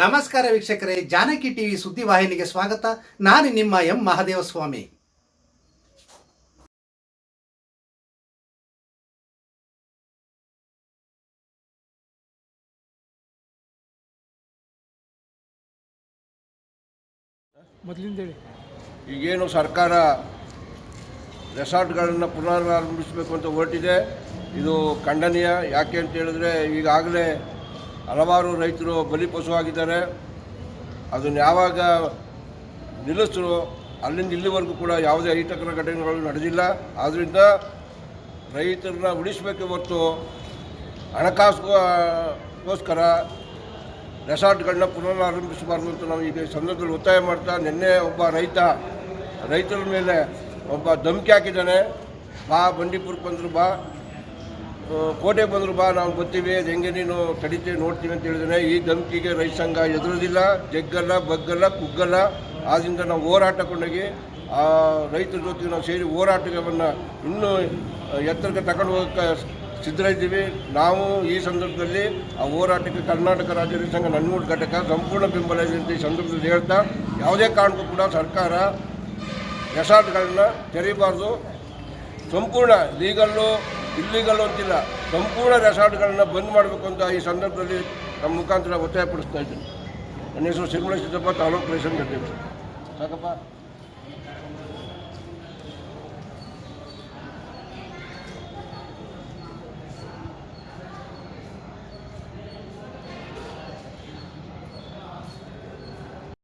ನಮಸ್ಕಾರ ವೀಕ್ಷಕರೇ ಜಾನಕಿ ಟಿವಿ ಸುದ್ದಿವಾಹಿನಿಗೆ ಸ್ವಾಗತ. ನಾನು ನಿಮ್ಮ ಎಂ ಮಹಾದೇವಸ್ವಾಮಿ. ಮೊದಲಿಂದ ಹೇಳಿ ಈಗೇನು ಸರ್ಕಾರ ರೆಸಾರ್ಟ್ಗಳನ್ನು ಪುನರಾರಂಭಿಸಬೇಕು ಅಂತ ಹೊರಟಿದೆ. ಇದು ಖಂಡನೀಯ. ಯಾಕೆ ಅಂತ ಹೇಳಿದ್ರೆ ಈಗಾಗಲೇ ಹಲವಾರು ರೈತರು ಬಲಿಪಶು ಆಗಿದ್ದಾರೆ ಅದನ್ನು ಯಾವಾಗ ನಿಲ್ಲಿಸಿದ್ರು ಅಲ್ಲಿಂದ ಇಲ್ಲಿವರೆಗೂ ಕೂಡ ಯಾವುದೇ ಅಹಿತಕರ ಘಟನೆಗಳು ನಡೆದಿಲ್ಲ. ಆದ್ದರಿಂದ ರೈತರನ್ನ ಉಳಿಸಬೇಕೆ ಹೊರತು ಹಣಕಾಸುಗೋಸ್ಕರ ರೆಸಾರ್ಟ್ಗಳನ್ನ ಪುನರಾರಂಭಿಸಬಾರ್ದು ಅಂತ ನಾವು ಈಗ ಸಂದರ್ಭದಲ್ಲಿ ಒತ್ತಾಯ ಮಾಡ್ತಾ, ನಿನ್ನೆ ಒಬ್ಬ ರೈತ, ರೈತರ ಮೇಲೆ ಒಬ್ಬ ಧಮಕಿ ಹಾಕಿದ್ದಾನೆ. ಬಾ ಬಂಡೀಪುರಕ್ಕೆ ಬಂದರು, ಬಾ. ಕೋಟೆಗೆ ಬಂದರು ಬಾ, ನಾವು ಬರ್ತೀವಿ ಅದು ಹೆಂಗೆ ನೀನು ಕಡಿತೆ ನೋಡ್ತೀವಿ ಅಂತ ಹೇಳಿದ್ರೆ, ಈ ಧಮಕಿಗೆ ರೈತ ಸಂಘ ಎದುರೋದಿಲ್ಲ, ಜಗ್ಗಲ್ಲ, ಬಗ್ಗಲ್ಲ, ಕುಗ್ಗಲ್ಲ. ಆದ್ದರಿಂದ ನಾವು ಹೋರಾಟ ಕೊಂಡೋಗಿ, ಆ ರೈತರ ಜೊತೆ ನಾವು ಸೇರಿ ಹೋರಾಟವನ್ನು ಇನ್ನೂ ಎತ್ತರಕ್ಕೆ ತಗೊಂಡು ಹೋಗೋಕ್ಕೆ ಸಿದ್ಧರಿದ್ದೀವಿ ನಾವು ಈ ಸಂದರ್ಭದಲ್ಲಿ, ಆ ಹೋರಾಟಕ್ಕೆ ಕರ್ನಾಟಕ ರಾಜ್ಯ ರೈತ ಸಂಘ ನನ್ನೂರು ಘಟಕ ಸಂಪೂರ್ಣ ಬೆಂಬಲ ಇದೆ ಅಂತ ಈ ಸಂದರ್ಭದಲ್ಲಿ ಹೇಳ್ತಾ, ಯಾವುದೇ ಕಾರಣಕ್ಕೂ ಕೂಡ ಸರ್ಕಾರ ರೆಸಾರ್ಟ್ಗಳನ್ನ ತೆರೀಬಾರ್ದು. ಸಂಪೂರ್ಣ ಲೀಗಲ್ಲು ಇಲ್ಲೀಗಲ್ಲು ಅಂತಿಲ್ಲ ಸಂಪೂರ್ಣ ರೆಸಾರ್ಟ್ಗಳನ್ನ ಬಂದ್ ಮಾಡಬೇಕು ಅಂತ ಈ ಸಂದರ್ಭದಲ್ಲಿ ನಮ್ಮ ಮುಖಾಂತರ ಒತ್ತಾಯಪಡಿಸ್ತಾ ಇದ್ದೀನಿ ನನ್ನ ಹೆಸರು ಸಿರಿಮಳೆ ಸಿದ್ದಪ್ಪ ತಾಲೂಕು ಪ್ರೆಸಿಡೆಂಟ್ ಅಧ್ಯಕ್ಷ ಸಾಕಪ್ಪ